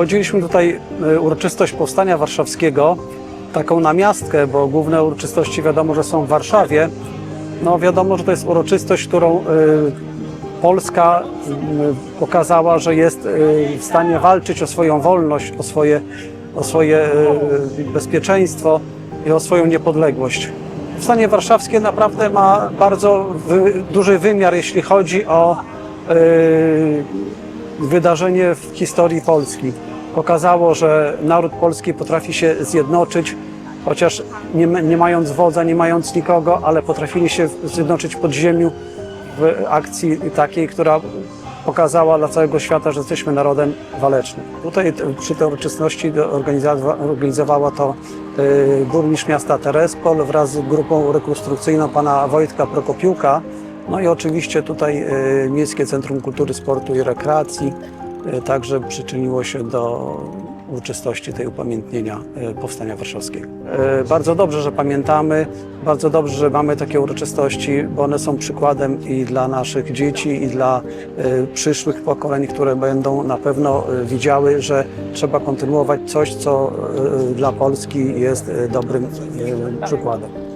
Obchodziliśmy tutaj e, uroczystość Powstania Warszawskiego, taką namiastkę, bo główne uroczystości wiadomo, że są w Warszawie. No wiadomo, że to jest uroczystość, którą e, Polska m, pokazała, że jest e, w stanie walczyć o swoją wolność, o swoje, o swoje e, bezpieczeństwo i o swoją niepodległość. Powstanie Warszawskie naprawdę ma bardzo duży wymiar, jeśli chodzi o e, wydarzenie w historii Polski. Pokazało, że naród polski potrafi się zjednoczyć, chociaż nie, nie mając wodza, nie mając nikogo, ale potrafili się zjednoczyć pod ziemią w akcji takiej, która pokazała dla całego świata, że jesteśmy narodem walecznym. Tutaj przy tej uroczystości organizowa- organizowała to y, burmistrz miasta Terespol wraz z grupą rekonstrukcyjną pana Wojtka Prokopiuka. No i oczywiście tutaj y, Miejskie Centrum Kultury, Sportu i Rekreacji y, także przyczyniło się do uroczystości tej upamiętnienia y, Powstania Warszawskiego. Bardzo dobrze, że pamiętamy, bardzo dobrze, że mamy takie uroczystości, bo one są przykładem i dla naszych dzieci, i dla przyszłych pokoleń, które będą na pewno widziały, że trzeba kontynuować coś, co dla Polski jest dobrym przykładem.